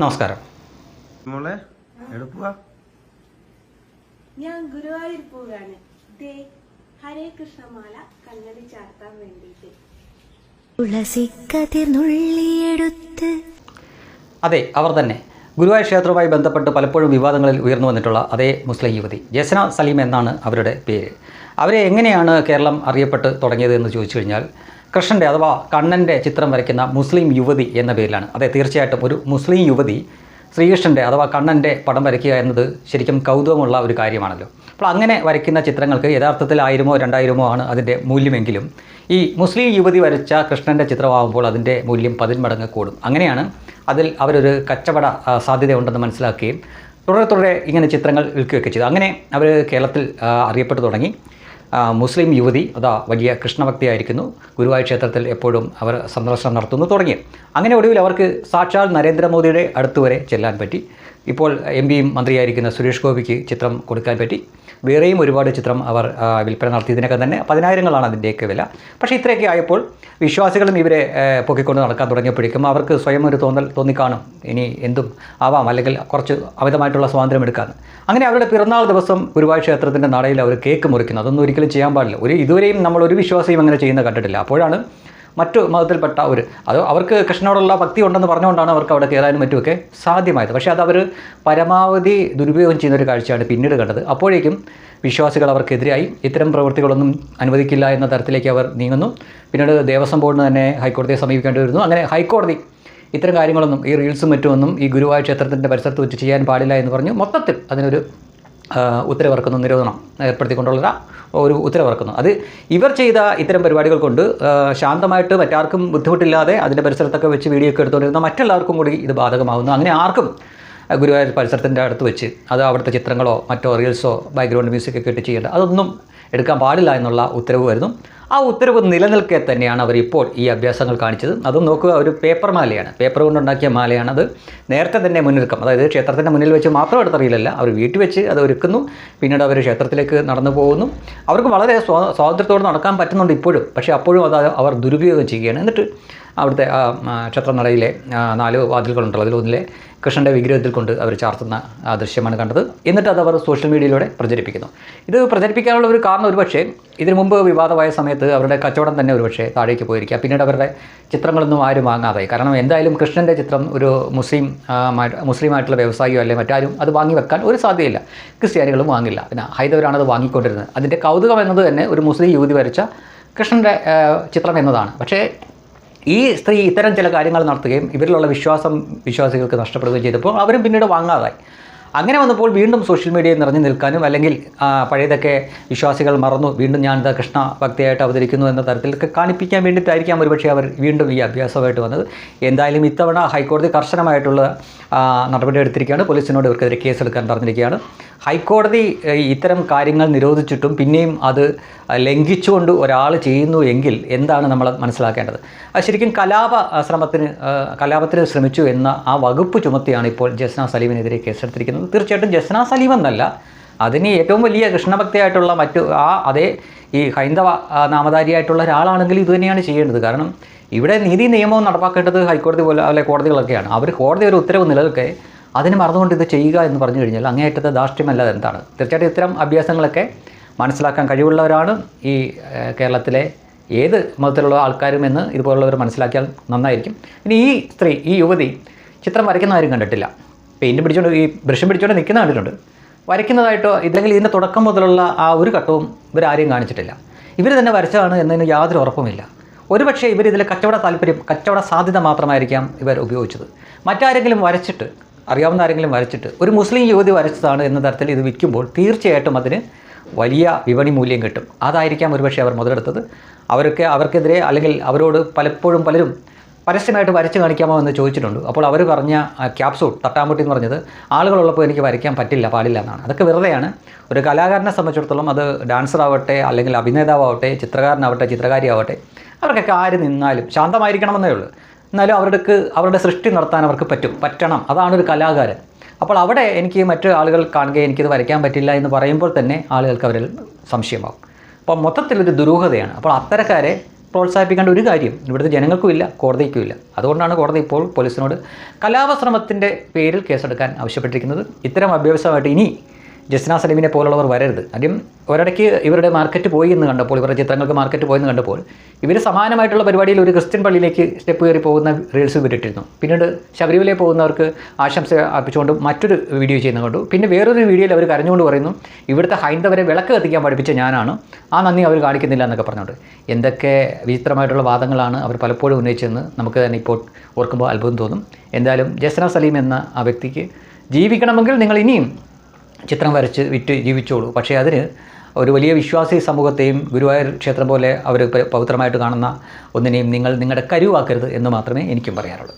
നമസ്കാരം. മോളെ എടുക്കുക ഞാൻ ഗുരുവായൂർ പോവുകയാണ്. ദേ ഹരേ കൃഷ്ണമാല കണ്ണടി ചാർത്താൻ വേണ്ടിയിട്ട്. തുളസിക്കതിർന്നുള്ളിയെടുത്ത് അതെ അവർ തന്നെ. ഗുരുവായൂർ ക്ഷേത്രവുമായി ബന്ധപ്പെട്ട് പലപ്പോഴും വിവാദങ്ങളിൽ ഉയർന്നു വന്നിട്ടുള്ള അതേ മുസ്ലിം യുവതി ജസ്ന സലീം എന്നാണ് അവരുടെ പേര്. അവരെ എങ്ങനെയാണ് കേരളം അറിയപ്പെട്ട് തുടങ്ങിയത് എന്ന് ചോദിച്ചു കഴിഞ്ഞാൽ കൃഷ്ണന്റെ അഥവാ കണ്ണന്റെ ചിത്രം വരയ്ക്കുന്ന മുസ്ലിം യുവതി എന്ന പേരിലാണ്. അതെ തീർച്ചയായിട്ടും ഒരു മുസ്ലിം യുവതി ശ്രീകൃഷ്ണന്റെ അഥവാ കണ്ണന്റെ പടം വരയ്ക്കുക എന്നത് ശരിക്കും കൗതുകമുള്ള ഒരു കാര്യമാണല്ലോ. അപ്പോൾ അങ്ങനെ വരയ്ക്കുന്ന ചിത്രങ്ങൾക്ക് യഥാർത്ഥത്തിൽ ആയിരമോ രണ്ടായിരമോ ആണ് അതിന്റെ മൂല്യമെങ്കിലും ഈ മുസ്ലിം യുവതി വരച്ച കൃഷ്ണന്റെ ചിത്രമാകുമ്പോൾ അതിന്റെ മൂല്യം പതിന്മടങ്ങ് കൂടും. അങ്ങനെയാണ് അതിൽ അവരൊരു കച്ചവട സാധ്യത സാധ്യതയുണ്ടെന്ന് മനസ്സിലാക്കുകയും തുടരെ തുടരെ ഇങ്ങനെ ചിത്രങ്ങൾ വിൽക്കുകയൊക്കെ ചെയ്തു. അങ്ങനെ അവർ കേരളത്തിൽ അറിയപ്പെട്ടു തുടങ്ങി. മുസ്ലിം യുവതി അതാ വലിയ കൃഷ്ണഭക്തിയായിരിക്കുന്നു. ഗുരുവായൂർ ക്ഷേത്രത്തിൽ എപ്പോഴും അവർ സന്ദർശനം നടത്തുന്നു തുടങ്ങി. അങ്ങനെ ഒടുവിൽ അവർക്ക് സാക്ഷാൽ നരേന്ദ്രമോദിയുടെ അടുത്തുവരെ ചെല്ലാൻ പറ്റി. ഇപ്പോൾ എം പിയും മന്ത്രിയായിരിക്കുന്ന സുരേഷ് ഗോപിക്ക് ചിത്രം കൊടുക്കാൻ പറ്റി. വേറെയും ഒരുപാട് ചിത്രം അവർ വിൽപ്പന വിൽപ്പന നടത്തിയതിനൊക്കെ തന്നെ പതിനായിരങ്ങളാണ് അതിന്റെയൊക്കെ വില. പക്ഷേ ഇത്രയൊക്കെ ആയപ്പോൾ വിശ്വാസികളും ഇവരെ പൊക്കിക്കൊണ്ട് നടക്കാൻ തുടങ്ങിയപ്പോഴേക്കും അവർക്ക് സ്വയം ഒരു തോന്നൽ തോന്നിക്കാണും. ഇനി എന്തും ആവാം അല്ലെങ്കിൽ കുറച്ച് അമിതമായിട്ടുള്ള സ്വാതന്ത്ര്യം എടുക്കാമെന്ന് അങ്ങനെ അവരുടെ പിറന്നാൾ ദിവസം ഗുരുവായൂർ ക്ഷേത്രത്തിന്റെ നടയിൽ അവർ കേക്ക് മുറിക്കുന്നു അതൊന്നും ഒരിക്കലും ചെയ്യാൻ പാടില്ല. ഒരു ഇതുവരെയും നമ്മൾ ഒരു വിശ്വാസിയും അങ്ങനെ ചെയ്യുന്നത് കണ്ടിട്ടില്ല. അപ്പോഴാണ് മറ്റു മതത്തിൽപ്പെട്ട ഒരു അത് അവർക്ക് കൃഷ്ണനോടുള്ള ഭക്തി ഉണ്ടെന്ന് പറഞ്ഞുകൊണ്ടാണ് അവർക്ക് അവിടെ കയറാനും മറ്റുമൊക്കെ സാധ്യമായത്. പക്ഷേ അത് അവർ പരമാവധി ദുരുപയോഗം ചെയ്യുന്ന ഒരു കാഴ്ചയാണ് പിന്നീട് കണ്ടത്. അപ്പോഴേക്കും വിശ്വാസികൾ അവർക്കെതിരായി ഇത്തരം പ്രവൃത്തികളൊന്നും അനുവദിക്കില്ല എന്ന തരത്തിലേക്ക് അവർ നീങ്ങുന്നു. പിന്നീട് ദേവസ്വം ബോർഡിന് തന്നെ ഹൈക്കോടതിയെ സമീപിക്കേണ്ടി വരുന്നു. അങ്ങനെ ഹൈക്കോടതി ഇത്തരം കാര്യങ്ങളൊന്നും ഈ റീൽസും മറ്റുമൊന്നും ഈ ഗുരുവായൂർ ക്ഷേത്രത്തിന്റെ പരിസരത്ത് വെച്ച് ചെയ്യാൻ പാടില്ല എന്ന് പറഞ്ഞു. മൊത്തത്തിൽ അതിനൊരു ഉത്തരവിറക്കുന്നു നിരോധനം ഏർപ്പെടുത്തിക്കൊണ്ടുള്ള ഒരു ഉത്തരവിറക്കുന്നു. അത് ഇവർ ചെയ്ത ഇത്തരം പരിപാടികൾ കൊണ്ട് ശാന്തമായിട്ട് മറ്റാർക്കും ബുദ്ധിമുട്ടില്ലാതെ അതിന്റെ പരിസരത്തൊക്കെ വെച്ച് വീഡിയോ ഒക്കെ എടുത്തുകൊണ്ടിരുന്ന മറ്റുള്ളവർക്കും കൂടി ഇത് ബാധകമാകുന്നു അങ്ങനെ ആർക്കും ഗുരുവായൂർ പരിസരത്തിന്റെ അടുത്ത് വെച്ച് അത് അവിടുത്തെ ചിത്രങ്ങളോ മറ്റോ റീൽസോ ബാക്ക്ഗ്രൗണ്ട് മ്യൂസിക്കൊക്കെ ഇട്ട് ചെയ്യേണ്ട അതൊന്നും എടുക്കാൻ പാടില്ല എന്നുള്ള ഉത്തരവ് വരുന്നു. ആ ഉത്തരവ് നിലനിൽക്കെ തന്നെയാണ് അവർ ഇപ്പോൾ ഈ അഭ്യാസങ്ങൾ കാണിച്ചത്. അതും നോക്കുക ഒരു പേപ്പർ മാലയാണ്. പേപ്പർ കൊണ്ടുണ്ടാക്കിയ മാലയാണ് അത്. നേരത്തെ തന്നെ മുന്നൊരുക്കം അതായത് ക്ഷേത്രത്തിന്റെ മുന്നിൽ വെച്ച് മാത്രം എടുത്തറിയില്ലല്ല. അവർ വീട്ടിൽ വെച്ച് അത് ഒരുക്കുന്നു. പിന്നീട് അവർ ക്ഷേത്രത്തിലേക്ക് നടന്നു പോകുന്നു. അവർക്ക് വളരെ സ്വാ സ്വാതന്ത്ര്യത്തോടെ നടക്കാൻ പറ്റുന്നുണ്ട് ഇപ്പോഴും. പക്ഷേ അപ്പോഴും അത് അവർ ദുരുപയോഗം ചെയ്യുകയാണ്. എന്നിട്ട് അവിടുത്തെ ക്ഷേത്രനടയിലെ നാല് വാതിലുകളുണ്ടല്ലോ അതിലൊന്നിലെ കൃഷ്ണന്റെ വിഗ്രഹത്തിൽ കൊണ്ട് അവർ ചാർത്തുന്ന ആ ദൃശ്യമാണ് കണ്ടത്. എന്നിട്ട് അത് അവർ സോഷ്യൽ മീഡിയയിലൂടെ പ്രചരിപ്പിക്കുന്നു. ഇത് പ്രചരിപ്പിക്കാനുള്ള ഒരു കാരണം ഒരുപക്ഷേ ഇതിനു മുമ്പ് വിവാദമായ സമയത്ത് അവരുടെ കച്ചവടം തന്നെ ഒരുപക്ഷേ താഴേക്ക് പോയിരിക്കുക പിന്നീട് അവരുടെ ചിത്രങ്ങളൊന്നും ആരും വാങ്ങാതായി. കാരണം എന്തായാലും കൃഷ്ണന്റെ ചിത്രം ഒരു മുസ്ലിം മുസ്ലിമായിട്ടുള്ള വ്യവസായിയോ അല്ലെങ്കിൽ മറ്റാരും അത് വാങ്ങി വെക്കാൻ ഒരു സാധ്യതയില്ല. ക്രിസ്ത്യാനികളും വാങ്ങില്ല. പിന്നെ ഹൈദവരാണത് വാങ്ങിക്കൊണ്ടിരുന്നത്. അതിന്റെ കൗതുകം എന്നത് തന്നെ ഒരു മുസ്ലിം യുവതി വരച്ച കൃഷ്ണന്റെ ചിത്രം എന്നതാണ്. പക്ഷേ ഈ സ്ത്രീ ഇത്തരം ചില കാര്യങ്ങൾ നടത്തുകയും ഇവരിലുള്ള വിശ്വാസം വിശ്വാസികൾക്ക് നഷ്ടപ്പെടുകയും ചെയ്തപ്പോൾ അവരും പിന്നീട് വാങ്ങാതായി. അങ്ങനെ വന്നപ്പോൾ വീണ്ടും സോഷ്യൽ മീഡിയയിൽ നിറഞ്ഞു നിൽക്കാനും അല്ലെങ്കിൽ പഴയതൊക്കെ വിശ്വാസികൾ മറന്നു. വീണ്ടും ഞാൻ ഇതാ കൃഷ്ണ ഭക്തിയായിട്ട് അവതരിക്കുന്നു എന്ന തരത്തിലൊക്കെ കാണിപ്പിക്കാൻ വേണ്ടിയിട്ടായിരിക്കാം ഒരുപക്ഷെ അവർ വീണ്ടും ഈ അഭ്യാസമായിട്ട് വന്നത്. എന്തായാലും ഇത്തവണ ഹൈക്കോടതി കർശനമായിട്ടുള്ള നടപടി എടുത്തിരിക്കുകയാണ്. പോലീസിനോട് ഇവർക്കെതിരെ കേസെടുക്കാൻ പറഞ്ഞിരിക്കുകയാണ്. ഹൈക്കോടതി ഇത്തരം കാര്യങ്ങൾ നിരോധിച്ചിട്ടും പിന്നെയും അത് ലംഘിച്ചുകൊണ്ട് ഒരാൾ ചെയ്യുന്നു എങ്കിൽ എന്താണ് നമ്മൾ മനസ്സിലാക്കേണ്ടത്? അത് ശരിക്കും കലാപ ശ്രമത്തിന് കലാപത്തിന് ശ്രമിച്ചു എന്ന ആ വകുപ്പ് ചുമത്തിയാണ് ഇപ്പോൾ ജസ്ന സലീമിനെതിരെ കേസെടുത്തിരിക്കുന്നത്. തീർച്ചയായിട്ടും ജസ്ന സലീം എന്നല്ല അതിന് ഏറ്റവും വലിയ കൃഷ്ണഭക്തിയായിട്ടുള്ള മറ്റു ആ അതേ ഈ ഹൈന്ദവ നാമധാരിയായിട്ടുള്ള ഒരാളാണെങ്കിൽ ഇതുതന്നെയാണ് ചെയ്യേണ്ടത്. കാരണം ഇവിടെ നീതി നിയമവും നടപ്പാക്കേണ്ടത് ഹൈക്കോടതി പോലെ അല്ലെ കോടതികളൊക്കെയാണ്. അവർ കോടതി ഒരു ഉത്തരവ് നിലനിൽക്കെ അതിന് മറന്നുകൊണ്ട് ഇത് ചെയ്യുക എന്ന് പറഞ്ഞു കഴിഞ്ഞാൽ അങ്ങേയറ്റത്തെ ധാർഷ്ട്യമല്ല എന്താണ്? തീർച്ചയായിട്ടും ഇത്തരം അഭ്യാസങ്ങളൊക്കെ മനസ്സിലാക്കാൻ കഴിവുള്ളവരാണ് ഈ കേരളത്തിലെ ഏത് മതത്തിലുള്ള ആൾക്കാരും എന്ന് ഇതുപോലുള്ളവർ മനസ്സിലാക്കിയാൽ നന്നായിരിക്കും. ഇനി ഈ സ്ത്രീ ഈ യുവതി ചിത്രം വരയ്ക്കുന്ന ആരും കണ്ടിട്ടില്ല. പെയിന്റ് പിടിച്ചുകൊണ്ട് ഈ ബ്രഷും പിടിച്ചുകൊണ്ട് നിൽക്കുന്ന കണ്ടിട്ടുണ്ട്. വരയ്ക്കുന്നതായിട്ടോ ഇല്ലെങ്കിൽ ഇതിന്റെ തുടക്കം മുതലുള്ള ആ ഒരു ഘട്ടവും ഇവരാരെയും കാണിച്ചിട്ടില്ല. ഇവർ തന്നെ വരച്ചതാണ് എന്നതിന് യാതൊരു ഉറപ്പുമില്ല. ഒരുപക്ഷേ ഇവർ ഇതിലെ കച്ചവട താല്പര്യം കച്ചവട സാധ്യത മാത്രമായിരിക്കാം ഇവർ ഉപയോഗിച്ചത്. മറ്റാരെങ്കിലും വരച്ചിട്ട് അറിയാവുന്ന ആരെങ്കിലും വരച്ചിട്ട്. ഒരു മുസ്ലിം യുവതി വരച്ചതാണ് എന്ന തരത്തിൽ ഇത് വിൽക്കുമ്പോൾ തീർച്ചയായിട്ടും അതിന് വലിയ വിപണി മൂല്യം കിട്ടും. അതായിരിക്കാം ഒരുപക്ഷെ അവർ മുതലെടുത്തത്. അവരൊക്കെ അവർക്കെതിരെ അല്ലെങ്കിൽ അവരോട് പലപ്പോഴും പലരും പരസ്യമായിട്ട് വരച്ച് കാണിക്കാമോ എന്ന് ചോദിച്ചിട്ടുണ്ട്. അപ്പോൾ അവർ പറഞ്ഞ ക്യാപ്സൂൾ തട്ടാമ്പട്ടി എന്ന് പറഞ്ഞത് ആളുകളുള്ളപ്പോൾ എനിക്ക് വരയ്ക്കാൻ പറ്റില്ല പാടില്ല എന്നാണ്. അതൊക്കെ വെറുതെയാണ്. ഒരു കലാകാരനെ സംബന്ധിച്ചിടത്തോളം അത് ഡാൻസർ ആവട്ടെ അല്ലെങ്കിൽ അഭിനേതാവട്ടെ ചിത്രകാരനാവട്ടെ ചിത്രകാരിയാവട്ടെ അവർക്കൊക്കെ ആര് നിന്നാലും ശാന്തമായിരിക്കണമെന്നേ ഉള്ളൂ. എന്നാലും അവർക്ക് അവരുടെ സൃഷ്ടി നടത്താൻ അവർക്ക് പറ്റും പറ്റണം. അതാണ് ഒരു കലാകാരൻ. അപ്പോൾ അവിടെ എനിക്ക് മറ്റു ആളുകൾ കാണുകയും എനിക്കിത് വരയ്ക്കാൻ പറ്റില്ല എന്ന് പറയുമ്പോൾ തന്നെ ആളുകൾക്ക് അവരിൽ സംശയമാകും. അപ്പോൾ മൊത്തത്തിലൊരു ദുരൂഹതയാണ്. അപ്പോൾ അത്തരക്കാരെ പ്രോത്സാഹിപ്പിക്കേണ്ട ഒരു കാര്യം ഇവിടുത്തെ ജനങ്ങൾക്കും ഇല്ല കോടതിക്കും ഇല്ല. അതുകൊണ്ടാണ് കോടതി ഇപ്പോൾ പോലീസിനോട് കലാപശ്രമത്തിന്റെ പേരിൽ കേസെടുക്കാൻ ആവശ്യപ്പെട്ടിരിക്കുന്നത്. ഇത്തരം അഭ്യാസമായിട്ട് ഇനി ജസ്ന സലീമിനെ പോലുള്ളവർ വരരുത്. ആദ്യം ഒരിടയ്ക്ക് ഇവരുടെ മാർക്കറ്റ് പോയി എന്ന് കണ്ടപ്പോൾ ഇവരുടെ ചിത്രങ്ങൾക്ക് മാർക്കറ്റ് പോയെന്ന് കണ്ടപ്പോൾ ഇവർ സമാനമായിട്ടുള്ള പരിപാടിയിൽ ഒരു ക്രിസ്ത്യൻ പള്ളിയിലേക്ക് സ്റ്റെപ്പ് കയറി പോകുന്ന റീൽസ് ഇവരിട്ടിരുന്നു. പിന്നീട് ശബരിമലയിൽ പോകുന്നവർക്ക് ആശംസ അർപ്പിച്ചുകൊണ്ട് മറ്റൊരു വീഡിയോ ചെയ്യുന്ന കണ്ടു. പിന്നെ വേറൊരു വീഡിയോയിൽ അവർ കരഞ്ഞുകൊണ്ട് പറയുന്നു ഇവിടുത്തെ ഹൈന്ദവരെ വിളക്ക് കത്തിക്കാൻ പഠിപ്പിച്ച ഞാനാണ്. ആ നന്ദി അവർ കാണിക്കുന്നില്ല എന്നൊക്കെ പറഞ്ഞുകൊണ്ട്. എന്തൊക്കെ വിചിത്രമായിട്ടുള്ള വാദങ്ങളാണ് അവർ പലപ്പോഴും ഉന്നയിച്ചതെന്ന് നമുക്ക് തന്നെ ഇപ്പോൾ ഓർക്കുമ്പോൾ അത്ഭുതം തോന്നും. എന്തായാലും ജസ്ന സലീം എന്ന ആ വ്യക്തിക്ക് ജീവിക്കണമെങ്കിൽ നിങ്ങൾ ഇനിയും ചിത്രം വരച്ച് വിറ്റ് ജീവിച്ചോളൂ. പക്ഷേ അതിന് ഒരു വലിയ വിശ്വാസി സമൂഹത്തെയും ഗുരുവായൂർ ക്ഷേത്രം പോലെ അവർ പവിത്രമായിട്ട് കാണുന്ന ഒന്നിനെയും നിങ്ങൾ നിങ്ങളുടെ കരുവാക്കരുത് എന്ന് മാത്രമേ എനിക്കും പറയാനുള്ളൂ